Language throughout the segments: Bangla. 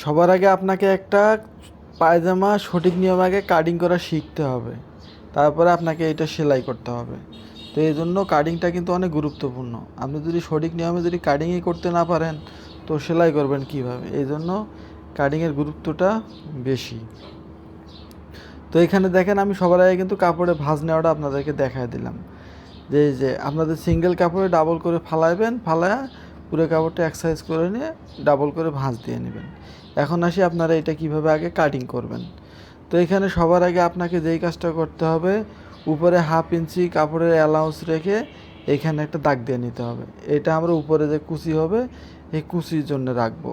সবার আগে আপনাকে একটা পায়জামা সঠিক নিয়ম আগে কাটিং করা শিখতে হবে। তারপরে আপনাকে এটা সেলাই করতে হবে। তো এই জন্য কাটিংটা কিন্তু অনেক গুরুত্বপূর্ণ। আপনি যদি সঠিক নিয়মে যদি কাটিংই করতে না পারেন, তো সেলাই করবেন কীভাবে? এই জন্য কাটিংয়ের গুরুত্বটা বেশি। তো এখানে দেখেন আমি সবার আগে কিন্তু কাপড়ে ভাঁজ নেওয়াটা আপনাদেরকে দেখায় দিলাম। যে যে আপনাদের সিঙ্গেল কাপড়ে ডাবল করে ফালাইবেন, ফালায়া পুরো কাপড়টা এক্সারসাইজ করে নিয়ে ডাবল করে ভাঁজ দিয়ে নেবেন। এখন আসি আপনারা এটা কীভাবে আগে কাটিং করবেন। তো এখানে সবার আগে আপনাকে যেই কাজটা করতে হবে, উপরে হাফ ইঞ্চি কাপড়ের অ্যালাউন্স রেখে এখানে একটা দাগ দিয়ে নিতে হবে। এটা আমরা উপরে যে কুচি হবে, এই কুচির জন্য রাখব।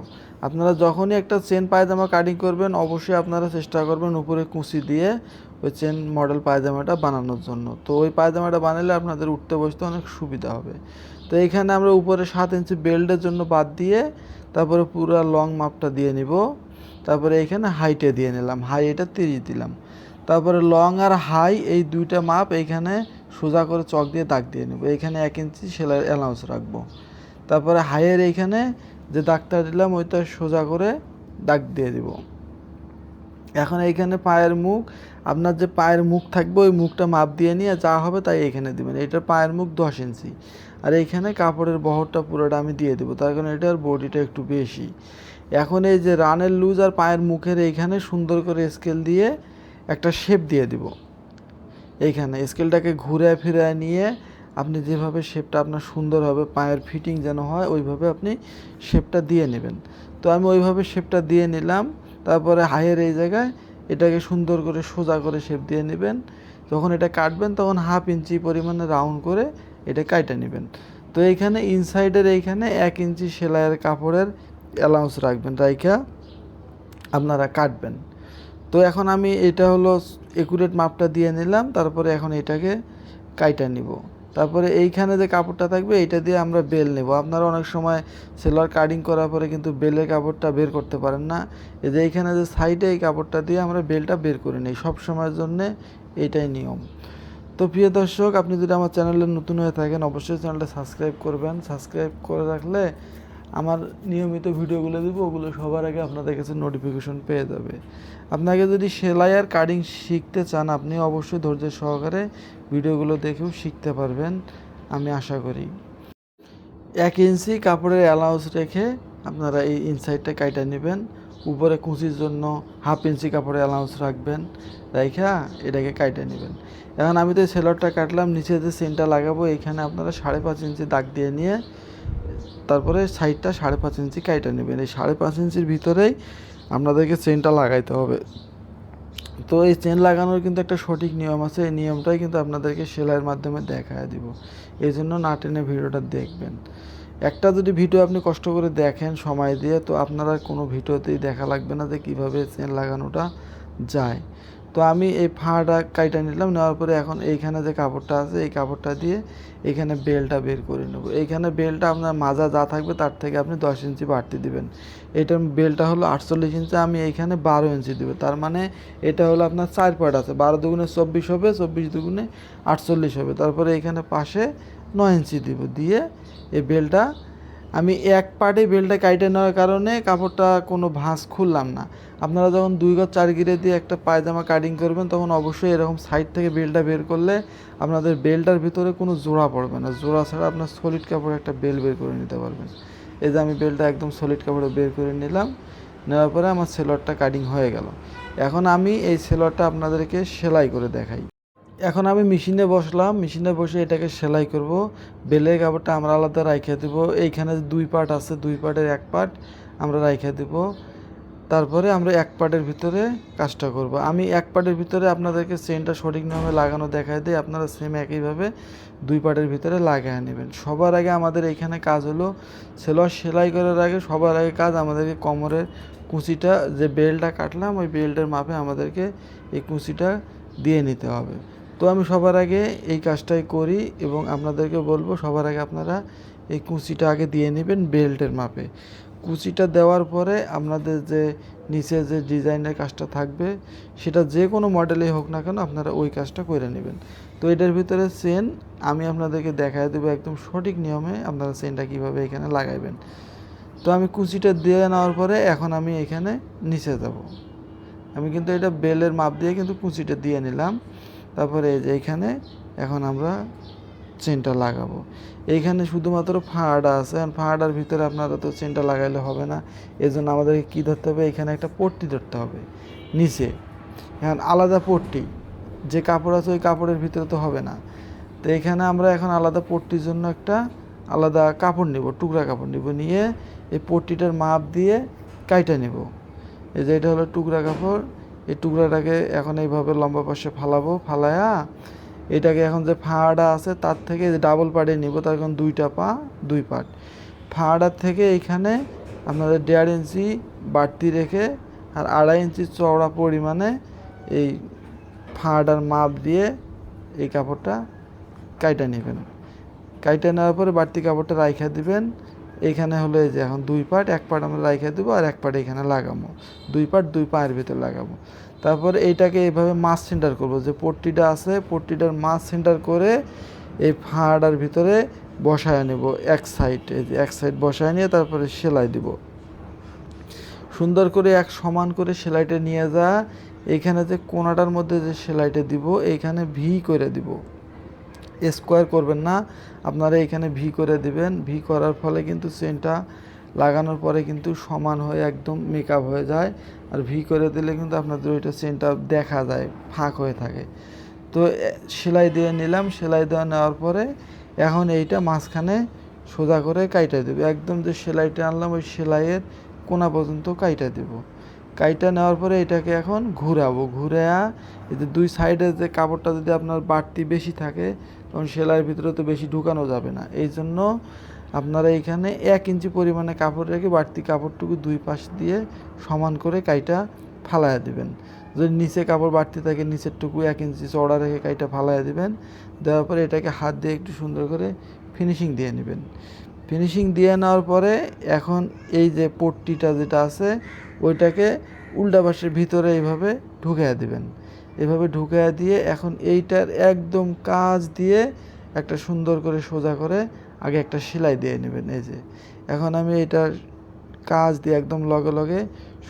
আপনারা যখনই একটা চেন পায়জামা কাটিং করবেন, অবশ্যই আপনারা চেষ্টা করবেন উপরে কুচি দিয়ে ওই চেন মডেল পায়জামাটা বানানোর জন্য। তো ওই পায়জামাটা বানালে আপনাদের উঠতে বসতে অনেক সুবিধা হবে। তো এইখানে আমরা উপরে সাত ইঞ্চি বেল্টের জন্য বাদ দিয়ে তারপরে পুরো লং মাপটা দিয়ে নিব। তারপরে এখানে হাইটে দিয়ে নিলাম। হাই এটা তিরিশ দিলাম। তারপরে লং আর হাই এই দুইটা মাপ এইখানে সোজা করে চক দিয়ে দাগ দিয়ে নেব। এইখানে এক ইঞ্চি সেলাই অ্যালাউন্স রাখব। তারপরে হাইয়ের এইখানে যে দাগটা দিলাম, ওইটা সোজা করে দাগ দিয়ে দিব। এখন এইখানে পায়ের মুখ, আপনার যে পায়ের মুখ থাকবে, ওই মুখটা মাপ দিয়ে নিয়ে যা হবে তাই এখানে দিবেন। এটার পায়ের মুখ দশ ইঞ্চি। আর এইখানে কাপড়ের বহরটা পুরোটা আমি দিয়ে দেবো, তার কারণে এটার বডিটা একটু বেশি। এখন এই যে রানের লুজ আর পায়ের মুখের এইখানে সুন্দর করে স্কেল দিয়ে একটা শেপ দিয়ে দিব। এইখানে স্কেলটাকে ঘুরে ফিরে নিয়ে আপনি যেভাবে শেপটা আপনার সুন্দর হবে, পায়ের ফিটিং যেন হয়, ওইভাবে আপনি শেপটা দিয়ে নেবেন। তো আমি ওইভাবে শেপটা দিয়ে নিলাম, তারপরে হাইয়ের এই জায়গায় এটাকে সুন্দর করে সোজা করে শেপ দিয়ে নেবেন। যখন এটা কাটবেন তখন হাফ ইঞ্চি পরিমাণে রাউন্ড করে এটা কাইটা নেবেন। তো এইখানে ইনসাইডের এইখানে এক ইঞ্চি সেলাইয়ের কাপড়ের অ্যালাউন্স রাখবেন, রাইখা আপনারা কাটবেন। তো এখন আমি এটা হলো একুরেট মাপটা দিয়ে নিলাম, তারপরে এখন এটাকে কাইটা নিব। তারপরে এইখানে যে কাপড়টা থাকবে, এইটা দিয়ে আমরা বেল নেব। আপনারা অনেক সময় সেলার কাটিং করার পরে কিন্তু বেলের কাপড়টা বের করতে পারেন না। এই যে এইখানে যে সাইডে এই কাপড়টা দিয়ে আমরা বেলটা বের করে নিই সব সময়ের জন্যে এটাই নিয়ম। তো প্রিয় দর্শক, আপনি যদি আমার চ্যানেলে নতুন হয়ে থাকেন, অবশ্যই চ্যানেলটা সাবস্ক্রাইব করবেন। সাবস্ক্রাইব করে রাখলে আমার নিয়মিত ভিডিওগুলো দেবো, ওগুলো সবার আগে আপনাদের কাছে নোটিফিকেশন পেয়ে যাবে। আপনাকে যদি সেলাই আর কাটিং শিখতে চান, আপনি অবশ্যই ধৈর্য সহকারে ভিডিওগুলো দেখেও শিখতে পারবেন, আমি আশা করি। এক ইঞ্চি কাপড়ের অ্যালাউন্স রেখে আপনারা এই ইনসাইডটা কাইটা নেবেন। উপরে কুচির জন্য হাফ ইঞ্চি কাপড়ে অ্যালাউন্স রাখবেন। রাইখা, এটাকে কাইটা নেবেন। এখন আমি তো সেলরটা কাটলাম, নিচে যে সেন্টটা লাগাবো, এখানে আপনারা সাড়ে পাঁচ ইঞ্চি দাগ দিয়ে নিয়ে, তারপরে সাইডটা সাড়ে পাঁচ ইঞ্চি কাইটা নেবেন। এই সাড়ে পাঁচ ইঞ্চির ভিতরেই আপনাদেরকে চেনটা লাগাইতে হবে। তো এই চেন লাগানোর কিন্তু একটা সঠিক নিয়ম আছে। এই নিয়মটাই কিন্তু আপনাদেরকে সেলাইয়ের মাধ্যমে দেখায় দিব। এই জন্য না টেনে ভিডিওটা দেখবেন। একটা যদি ভিডিও আপনি কষ্ট করে দেখেন সময় দিয়ে, তো আপনারা কোনো ভিডিওতেই দেখা লাগবে না যে কীভাবে চেন লাগানোটা যায়। তো আমি এই ফাঁড়া কাইটা নিলাম, নেওয়ার পরে এখন এইখানে যে কাপড়টা আছে, এই কাপড়টা দিয়ে এখানে বেলটা বের করে নেব। এইখানে বেলটা আপনার মাজা যা থাকবে তার থেকে আপনি দশ ইঞ্চি বাড়তি দিবেন। এটার বেলটা হলো আটচল্লিশ ইঞ্চি, আমি এইখানে বারো ইঞ্চি দেবো। তার মানে এটা হলো আপনার চার পয়েন্ট আছে, বারো দুগুণে চব্বিশ হবে, চব্বিশ দুগুণে আটচল্লিশ হবে। তারপরে এখানে পাশে নয় ইঞ্চি দিব, দিয়ে এই বেলটা আমি এক পার্টে বেলটা কাইটে নেওয়ার কারণে কাপড়টা কোনো ভাঁজ খুললাম না। আপনারা যখন দুই গজ চার গিরে দিয়ে একটা পায়জামা কাটিং করবেন, তখন অবশ্যই এরকম সাইড থেকে বেলটা বের করলে আপনাদের বেলটার ভিতরে কোনো জোড়া পড়বে না। জোড়া ছাড়া আপনার সলিড কাপড়ে একটা বেল বের করে নিতে পারবেন। এই যে আমি বেলটা একদম সলিড কাপড়ে বের করে নিলাম, নেওয়ার পরে আমার সেলরটা কাটিং হয়ে গেল। এখন আমি এই সেলরটা আপনাদেরকে সেলাই করে দেখাই। এখন আমি মেশিনে বসলাম, মেশিনে বসে এটাকে সেলাই করব। বেলের কাপড়টা আমরা আলাদা রাইখে দেব। এইখানে দুই পার্ট আছে, দুই পার্টের এক পার্ট আমরা রাইখে দেব। তারপরে আমরা এক পার্টের ভিতরে কাজটা করব। আমি এক পার্টের ভিতরে আপনাদেরকে চেনটা সঠিক নিয়মে লাগানো দেখাই দিই। আপনারা সেম একইভাবে দুই পার্টের ভিতরে লাগিয়ে নেবেন। সবার আগে আমাদের এইখানে কাজ হলো সেলোয়ার সেলাই করার আগে সবার আগে কাজ আমাদেরকে কোমরের কুচিটা, যে বেল্টটা কাটলাম, ওই বেল্টের মাপে আমাদেরকে এই কুচিটা দিয়ে নিতে হবে। তো আমি সবার আগে এই কাজটাই করি এবং আপনাদেরকে বলব, সবার আগে আপনারা এই কুচিটা আগে দিয়ে নেবেন বেল্টের মাপে। কুচিটা দেওয়ার পরে আপনাদের যে নিচে যে ডিজাইনের কাজটা থাকবে, সেটা যে কোনো মডেলেই হোক না কেন আপনারা ওই কাজটা করে নেবেন। তো এটার ভিতরে চেন আমি আপনাদেরকে দেখায় দেবো একদম সঠিক নিয়মে আপনারা চেনটা কীভাবে এখানে লাগাইবেন। তো আমি কুচিটা দিয়ে নেওয়ার পরে এখন আমি এখানে নিচে যাব। আমি কিন্তু এটা বেলের মাপ দিয়ে কিন্তু কুচিটা দিয়ে নিলাম। তারপরে এই যে এখানে এখন আমরা চেনটা লাগাবো। এইখানে শুধুমাত্র ফাড়া আছে আর ফাড়ার ভিতরে আপনারা তো চেনটা লাগাইলে হবে না। এই জন্য আমাদেরকে কী ধরতে হবে? এখানে একটা পট্টি ধরতে হবে, নিচে। এখন আলাদা পট্টি, যে কাপড় আছে ওই কাপড়ের ভিতরে তো হবে না। তো এখানে আমরা এখন আলাদা পট্টির জন্য একটা আলাদা কাপড় নিব, টুকরা কাপড় নিব, নিয়ে এই পট্টিটার মাপ দিয়ে কাইটা নেব। এই যে এটা হলো টুকরা কাপড় এই টুকরাটাকে এখন এইভাবে লম্বা পাশে ফালাবো, ফালায়া এটাকে এখন যে ফাড়া আছে তার থেকে ডাবল পার্টে নিব, তার এখন দুইটা পা, দুই পার্ট ফাড়ার থেকে এইখানে আপনাদের দেড় ইঞ্চি বাড়তি রেখে আর আড়াই ইঞ্চি চওড়া পরিমাণে এই ফাড়ার মাপ দিয়ে এই কাপড়টা কাইটা নেবেন। কাইটা নেওয়ার পরে বাড়তি কাপড়টা রাইখা দিবেন। এইখানে হলো এই যে এখন দুই পার্ট, এক পার্ট আমরা রাইখা দেবো আর এক পার্ট এখানে লাগাবো। দুই পার্ট দুই পায়ের ভিতরে লাগাবো। তারপরে এইটাকে এইভাবে মাছ সেন্টার করব। যে পট্টিটা আছে, পট্টিটার মাছ সেন্টার করে এই ফাড়ার ভিতরে বসায় নেব এক সাইড এই যে এক সাইড বসায় নিয়ে তারপরে সেলাই দিব। সুন্দর করে এক সমান করে সেলাইটা নিয়ে যা। এইখানে যে কোনাটার মধ্যে যে সেলাইটা দিব, এইখানে ভি করে দিব। স্কোয়ার করবেন না। আপনারা এখানে ভি করে দিবেন। ভি করার ফলে কিন্তু চেনটা লাগানোর পরে কিন্তু সমান হয়ে একদম মেকআপ হয়ে যায়। আর ভি করে দিলে কিন্তু আপনাদের ওইটা চেনটা দেখা যায়, ফাঁক হয়ে থাকে। তো সেলাই দিয়ে নিলাম। সেলাই দেওয়া নেওয়ার পরে এখন এইটা মাঝখানে সোজা করে কাইটা দেবে। একদম যে সেলাইটা আনলাম, ওই সেলাইয়ের কোনা পর্যন্ত কাইটা দেব। কাইটা নেওয়ার পরে এটাকে এখন ঘুরাবো। ঘুরায়া এই যে দুই সাইডে যে কাপড়টা যদি আপনার বাড়তি বেশি থাকে তখন সেলাইয়ের ভিতরে তো বেশি ঢুকানো যাবে না। এই জন্য আপনারা এইখানে এক ইঞ্চি পরিমাণে কাপড় রেখে বাড়তি কাপড়টুকু দুই পাশ দিয়ে সমান করে কাইটা ফালাইয়া দিবেন। যদি নিচে কাপড় বাড়তি থাকে, নিচেরটুকু এক ইঞ্চি চড়া রেখে কাইটা ফালাইয়া দিবেন। দেওয়ার পরে এটাকে হাত দিয়ে একটু সুন্দর করে ফিনিশিং দিয়ে নেবেন। ফিনিশিং দিয়ে নেওয়ার পরে এখন এই যে পট্টিটা যেটা আছে, ওইটাকে উল্টা পাশের ভিতরে এইভাবে ঢুকাইয়া দিবেন। এভাবে ঢুকাইয়া দিয়ে এখন এইটার একদম কাজ দিয়ে একটা সুন্দর করে সোজা করে আগে একটা সেলাই দিয়ে নেবেন, এই যে। এখন আমি এটার কাজ দিয়ে একদম লগে লগে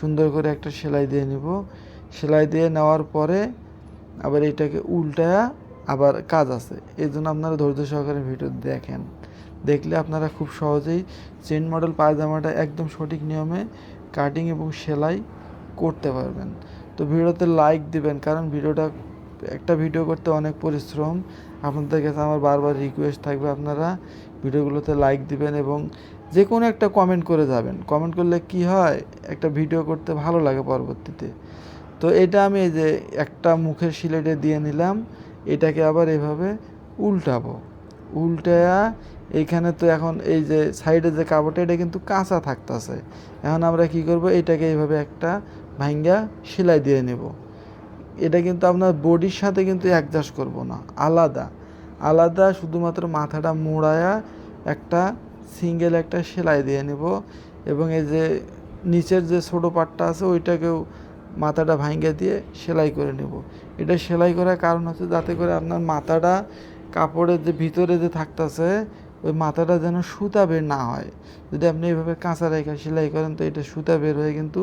সুন্দর করে একটা সেলাই দিয়ে নিব। সেলাই দিয়ে নেওয়ার পরে আবার এটাকে উল্টায়া আবার কাজ আছে। এই জন্য আপনারা ধৈর্য সহকারে ভিডিও দেখেন। দেখলে আপনারা খুব সহজেই চেন মডেল পায়জামাটা একদম সঠিক নিয়মে কাটিং এবং সেলাই করতে পারবেন। তো ভিডিওতে লাইক দিবেন, কারণ ভিডিওটা একটা ভিডিও করতে অনেক পরিশ্রম। আপনাদের কাছে আমার বারবার রিকোয়েস্ট থাকবে আপনারা ভিডিওগুলোতে লাইক দিবেন এবং যে কোনো একটা কমেন্ট করে যাবেন। কমেন্ট করলে কি হয়? একটা ভিডিও করতে ভালো লাগে পরবর্তীতে। তো এটা আমি এই যে একটা মুখের সিলেটে দিয়ে নিলাম, এটাকে আবার এভাবে উল্টাবো। উল্টায়া এইখানে তো এখন এই যে সাইডে যে কাপড়টা এটা কিন্তু কাঁচা থাকতেছে। এখন আমরা কি করব? এটাকে এইভাবে একটা ভাঙ্গা সেলাই দিয়ে নেব। এটা কিন্তু আপনার বডির সাথে কিন্তু অ্যাডজাস্ট করব না, আলাদা। আলাদা শুধুমাত্র মাথাটা মোড়ায়া একটা সিঙ্গেল একটা সেলাই দিয়ে নেব এবং এই যে নিচের যে ছোটো পাটটা আছে ওইটাকেও মাথাটা ভাঙ্গে দিয়ে সেলাই করে নেব। এটা সেলাই করার কারণ হচ্ছে যাতে করে আপনার মাথাটা কাপড়ের যে ভিতরে যে থাকতেছে ওই মাথাটা যেন সুতা বের না হয়। যদি আপনি এইভাবে কাঁচা রেখা সেলাই করেন, তো এটা সুতা বের হয়ে কিন্তু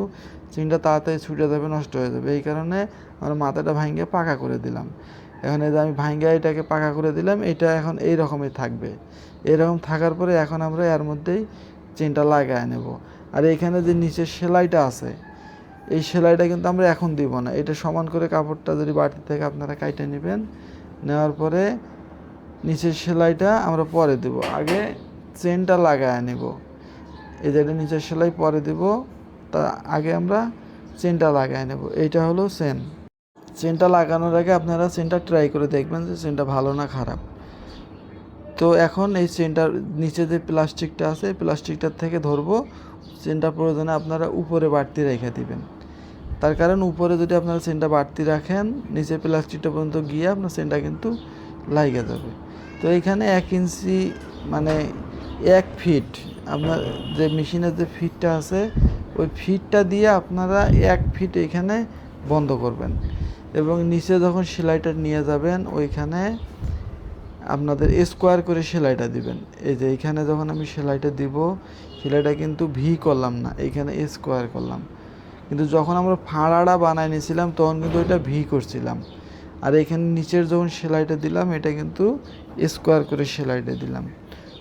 চিনটা তাড়াতাড়ি ছুটে যাবে, নষ্ট হয়ে যাবে। এই কারণে আমরা মাথাটা ভাঙ্গে পাকা করে দিলাম। এখন এই যে আমি ভাঙ্গা এটাকে পাকা করে দিলাম, এটা এখন এই রকমই থাকবে। এরকম থাকার পরে এখন আমরা এর মধ্যেই চেনটা লাগায় নেব। আর এখানে যে নিচের সেলাইটা আছে, এই সেলাইটা কিন্তু আমরা এখন দিব না। এটা সমান করে কাপড়টা যদি বাড়তি থেকে আপনারা কাইটে নেবেন, নেওয়ার পরে নিচের সেলাইটা আমরা পরে দেব। আগে চেনটা লাগায় নেব। এই যে নিচের সেলাই পরে দেব। তা আগে আমরা চেনটা লাগায় নেব। এইটা হলো চেন। চেনটা লাগানোর আগে আপনারা চেনটা ট্রাই করে দেখবেন যে চেনটা ভালো না খারাপ। তো এখন এই চেনটার নিচে যে প্লাস্টিকটা আছে প্লাস্টিকটার থেকে ধরবো। চেনটা প্রয়োজনে আপনারা উপরে বাড়তি রেখে দিবেন। তার কারণ উপরে যদি আপনারা চেনটা বাড়তি রাখেন নিচে প্লাস্টিকটা পর্যন্ত গিয়ে আপনার চেনটা কিন্তু লাইগে যাবে। তো এখানে এক ইঞ্চি মানে এক ফিট, আপনার যে মেশিনের যে ফিটটা আছে, ওই ফিটটা দিয়ে আপনারা এক ফিট এখানে বন্ধ করবেন। এবং নিচে যখন সেলাইটা নিয়ে যাবেন, ওইখানে আপনাদের স্কোয়ার করে সেলাইটা দিবেন। এই যে এইখানে যখন আমি সেলাইটা দিব, সেলাইটা কিন্তু ভি করলাম না এইখানে স্কোয়ার করলাম। কিন্তু যখন আমরা ফাড়াটা বানাই নিয়েছিলাম, তখন কিন্তু ওইটা ভি করছিলাম। আর এখানে নিচের যখন সেলাইটা দিলাম, এটা কিন্তু স্কোয়ার করে সেলাইটা দিলাম।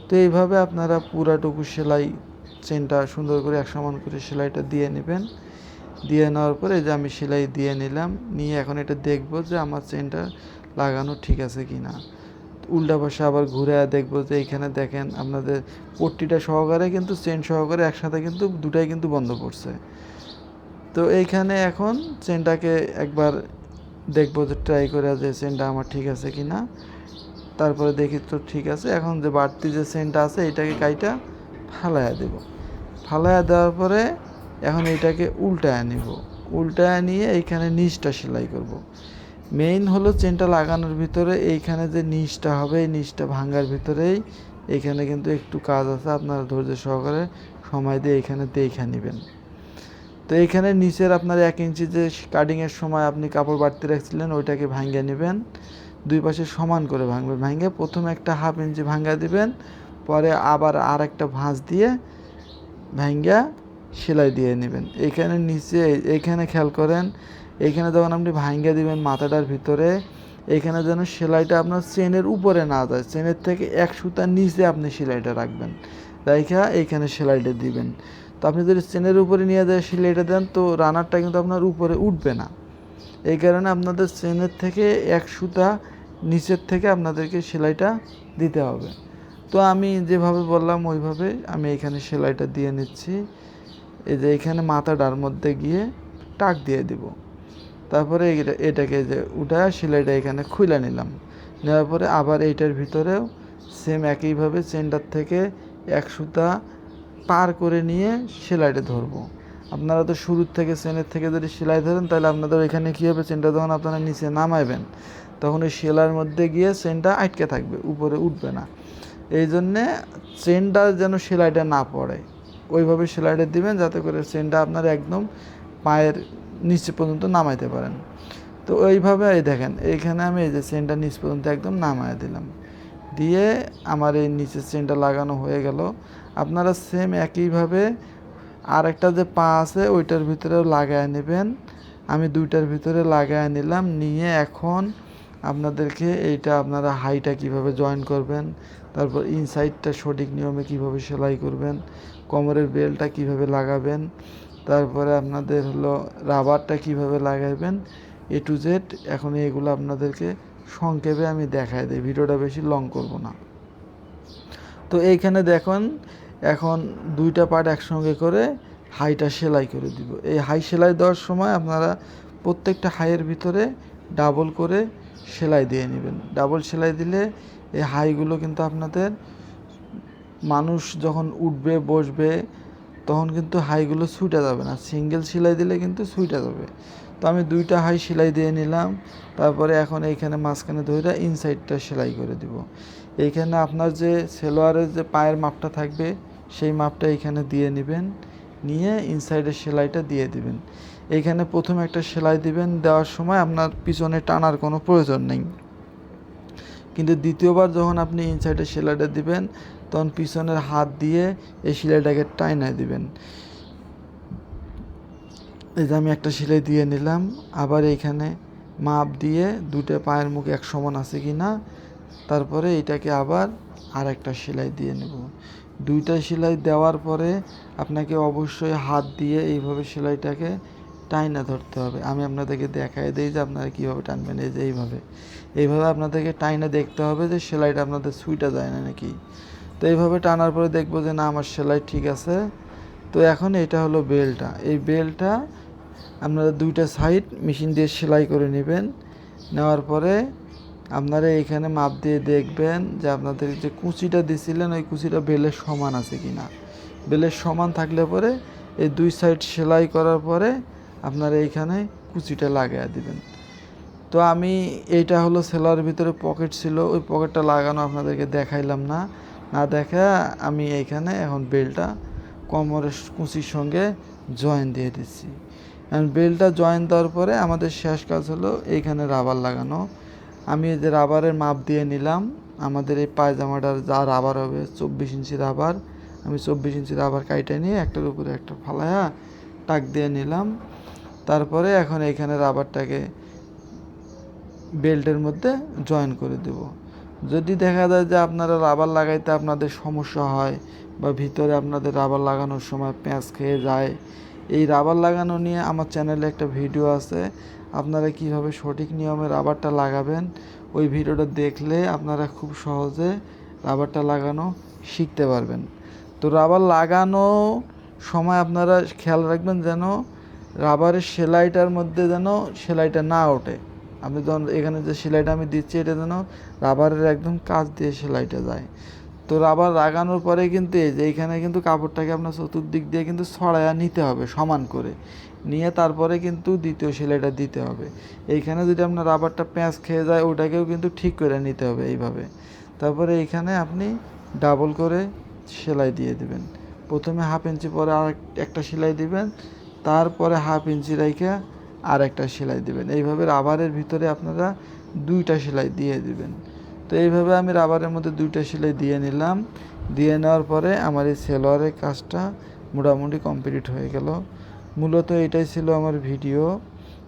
তো এইভাবে আপনারা পুরাটুকু সেলাই চেনটা সুন্দর করে এক সমান করে সেলাইটা দিয়ে নেবেন। দিয়ে নেওয়ার পরে যে আমি সেলাই দিয়ে নিলাম, নিয়ে এখন এটা দেখব যে আমার চেনটা লাগানো ঠিক আছে কি না উল্টা পাশে আবার ঘুরে দেখব যে এইখানে দেখেন আপনাদের পট্টিটা সহকারে কিন্তু চেন সহকারে একসাথে কিন্তু দুটাই কিন্তু বন্ধ পড়ছে। তো এইখানে এখন চেনটাকে একবার দেখব যে ট্রাই করে যে চেনটা আমার ঠিক আছে কি না তারপরে দেখি তো ঠিক আছে। এখন যে বাড়তি যে চেনটা আছে, এটাকে কাইটা ফালাইয়া দেব। ফালাইয়া দেওয়ার পরে এখন এইটাকে উল্টায় নিব। উল্টায় নিয়ে এইখানে নিচটা সেলাই করব। মেইন হলো চেনটা লাগানোর ভিতরে এইখানে যে নিচটা হবে, এই নিচটা ভাঙার ভিতরেই এইখানে কিন্তু একটু কাজ আছে। আপনারা ধৈর্য সহকারে সময় দিয়ে এইখানে দেখে নেবেন। তো এইখানে নিচের আপনার এক ইঞ্চি যে কাটিংয়ের সময় আপনি কাপড় বাড়তে রাখছিলেন, ওইটাকে ভাঙ্গে নেবেন। দুই পাশে সমান করে ভাঙবেন ভাঙে প্রথমে একটা হাফ ইঞ্চি ভাঙ্গা দিবেন, পরে আবার আর একটা ভাঁজ দিয়ে ভাঙ্গা সেলাই দিয়ে নেবেন। এইখানে নিচে এইখানে খেয়াল করেন এইখানে যখন আপনি ভাঙ্গা দিবেন মাথাটার ভিতরে এইখানে যেন সেলাইটা আপনার চেনের উপরে না যায়, চেনের থেকে এক সুতার নিচে আপনি সেলাইটা রাখবেন। রাইখা এইখানে সেলাইটা দিবেন। তো আপনি যদি চেনের উপরে নিয়ে যায় সেলাইটা দেন, তো রানারটা কিন্তু আপনার উপরে উঠবে না। এই কারণে আপনাদের চেনের থেকে এক সুতা নিচের থেকে আপনাদেরকে সেলাইটা দিতে হবে। তো আমি যেভাবে বললাম, ওইভাবে আমি এখানে সেলাইটা দিয়ে নিচ্ছি। এই যে এখানে মাথাটার মধ্যে গিয়ে টাক দিয়ে দিব। তারপরে এটা- এটাকে যে উঠা সেলাইটা এখানে খুলে নিলাম। নেওয়ার পরে আবার এইটার ভিতরেও সেম একইভাবে চেনটার থেকে এক সুতা পার করে নিয়ে সেলাইটা ধরবো। আপনারা তো শুরুর থেকে চেনের থেকে যদি সেলাই ধরেন, তাহলে আপনাদের এখানে কী হবে? চেনটা যখন আপনারা নিচে নামাইবেন, তখন ওই সেলাইয়ের মধ্যে গিয়ে চেনটা আটকে থাকবে, উপরে উঠবে না। এই জন্যে চেনটা যেন সেলাইটা না পড়ে। ওইভাবে সেলাইটা দিবেন, যাতে করে চেনটা আপনার একদম পায়ের নিচে পর্যন্ত নামাইতে পারেন। তো ওইভাবে এই দেখেন, এইখানে আমি এই যে চেনটা নিচ পর্যন্ত একদম নামায় দিলাম। দিয়ে আমার এই নিচের চেনটা লাগানো হয়ে গেল। আপনারা সেম একইভাবে আর একটা যে পা আছে, ওইটার ভিতরেও লাগায় নেবেন। আমি দুইটার ভিতরে লাগায় নিলাম, নিয়ে এখন আপনাদেরকে এইটা আপনারা হাইটা কীভাবে জয়েন করবেন, তারপর ইনসাইডটা সঠিক নিয়মে কীভাবে সেলাই করবেন, কোমরের বেলটা কীভাবে লাগাবেন, তারপরে আপনাদের হলো রাবারটা কীভাবে লাগাবেন এ টু জেড এখন এগুলো আপনাদেরকে সংক্ষেপে আমি দেখাই দিই, ভিডিওটা বেশি লং করব না। তো এইখানে দেখুন এখন দুইটা পার্ট একসঙ্গে করে হাইটা সেলাই করে দিব। এই হাই সেলাই দেওয়ার সময় আপনারা প্রত্যেকটা হাইয়ের ভিতরে ডাবল করে সেলাই দিয়ে নেবেন। ডাবল সেলাই দিলে এই হাইগুলো কিন্তু আপনাদের মানুষ যখন উঠবে, বসবে, তখন কিন্তু হাইগুলো ছুটে যাবে না। সিঙ্গেল সেলাই দিলে কিন্তু ছুটে যাবে। তো আমি দুইটা হাই সেলাই দিয়ে নিলাম। তারপরে এখন এইখানে মাঝখানে ধরে ইনসাইডটা সেলাই করে দিব। এইখানে আপনার যে সেলোয়ারের যে পায়ের মাপটা থাকবে, সেই মাপটা এইখানে দিয়ে নেবেন। নিয়ে ইনসাইডের সেলাইটা দিয়ে দিবেন। এইখানে প্রথমে একটা সেলাই দিবেন, দেওয়ার সময় আপনার পিছনে টানার কোনো প্রয়োজন নেই। কিন্তু দ্বিতীয়বার যখন আপনি ইনসাইডে সেলাইটা দিবেন, তখন পিছনের হাত দিয়ে এই সেলাইটাকে টাইনায় দিবেন। এই যে আমি একটা সেলাই দিয়ে নিলাম। আবার এইখানে মাপ দিয়ে দুটো পায়ের মুখ এক সমান আছে কি না তারপরে এটাকে আবার আর একটা সেলাই দিয়ে নেব। দুইটা সেলাই দেওয়ার পরে আপনাকে অবশ্যই হাত দিয়ে এইভাবে সেলাইটাকে টাইনা ধরতে হবে। আমি আপনাদেরকে দেখাই দিই যে আপনারা কীভাবে টানবেন, এই যে এইভাবে। এইভাবে আপনাদেরকে টাইনা দেখতে হবে যে সেলাইটা আপনাদের সুইটা যায় না নাকি। তো এইভাবে টানার পরে দেখব যে না, আমার সেলাই ঠিক আছে। তো এখন এটা হলো বেলটা। এই বেলটা আপনারা দুইটা সাইড মেশিন দিয়ে সেলাই করে নেবেন। নেওয়ার পরে আপনারা এখানে মাপ দিয়ে দেখবেন যে আপনাদের যে কুচিটা দিছিলেন, ওই কুচিটা বেলের সমান আছে কি না বেলের সমান থাকলে পরে এই দুই সাইড সেলাই করার পরে আপনারা এইখানে কুচিটা লাগিয়ে দিবেন। তো আমি এইটা হলো সেলার ভিতরে পকেট ছিল, ওই পকেটটা লাগানো আপনাদেরকে দেখাইলাম না। না দেখা আমি এইখানে এখন বেলটা কোমরের কুচির সঙ্গে জয়েন দিয়ে দিচ্ছি। এখন বেলটা জয়েন দেওয়ার পরে আমাদের শেষ কাজ হলো এইখানে রাবার লাগানো। আমি এই যে রাবারের মাপ দিয়ে নিলাম, আমাদের এই পায়জামাটার যা রাবার হবে, চব্বিশ ইঞ্চি রাবার। আমি চব্বিশ ইঞ্চি রাবার কাইটে নিয়ে একটার উপরে একটা ফালায়া টাক দিয়ে নিলাম। তারপরে এখন এইখানে রাবারটাকে বেল্টের মধ্যে জয়েন করে দেব। যদি দেখা যায় যে আপনারা রাবার লাগাইতে আপনাদের সমস্যা হয় বা ভিতরে আপনাদের রাবার লাগানোর সময় প্যাঁচ খেয়ে যায়, এই রাবার লাগানো নিয়ে আমার চ্যানেলে একটা ভিডিও আছে। আপনারা কীভাবে সঠিক নিয়মে রাবারটা লাগাবেন, ওই ভিডিওটা দেখলে আপনারা খুব সহজে রাবারটা লাগানো শিখতে পারবেন। তো রাবার লাগানো সময় আপনারা খেয়াল রাখবেন যেন রাবারের সেলাইটার মধ্যে যেন সেলাইটা না ওঠে। আপনি যখন এখানে যে সেলাইটা আমি দিচ্ছি, এটা যেন রাবারের একদম কাজ দিয়ে সেলাইটা যায়। তো রাবার লাগানোর পরে কিন্তু এই যে এইখানে কিন্তু কাপড়টাকে আপনার চতুর্দিক দিয়ে কিন্তু ছড়ায়া নিতে হবে সমান করে। নিয়ে তারপরে কিন্তু দ্বিতীয় সেলাইটা দিতে হবে। এইখানে যদি আপনার রাবারটা প্যাঁচ খেয়ে যায়, ওটাকেও কিন্তু ঠিক করে নিতে হবে এইভাবে। তারপরে এইখানে আপনি ডাবল করে সেলাই দিয়ে দিবেন। প্রথমে হাফ ইঞ্চি পরে আর একটা সেলাই দিবেন, তারপরে হাফ ইঞ্চি রেখে আর একটা সেলাই দিবেন। এইভাবে রাবারের ভিতরে আপনারা দুইটা সেলাই দিয়ে দিবেন। তো এইভাবে আমি রাবারের মধ্যে দুইটা সেলাই দিয়ে নিলাম। দিয়ে নেওয়ার পরে আমার এই সেলোয়ারের কাজটা মোটামুটি কমপ্লিট হয়ে গেল। মূলত এটাই ছিল আমার ভিডিও।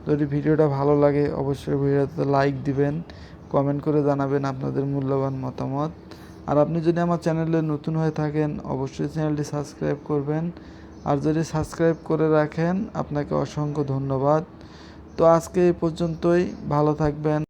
যদি ভিডিওটা ভালো লাগে, অবশ্যই ভিডিওতে লাইক দিবেন কমেন্ট করে জানাবেন আপনাদের মূল্যবান মতামত। আর আপনি যদি আমার চ্যানেলে নতুন হয়ে থাকেন, অবশ্যই চ্যানেলটি সাবস্ক্রাইব করবেন। আর যদি সাবস্ক্রাইব করে রাখেন, আপনাকে অসংখ্য ধন্যবাদ। তো আজকে এই পর্যন্তই, ভালো থাকবেন।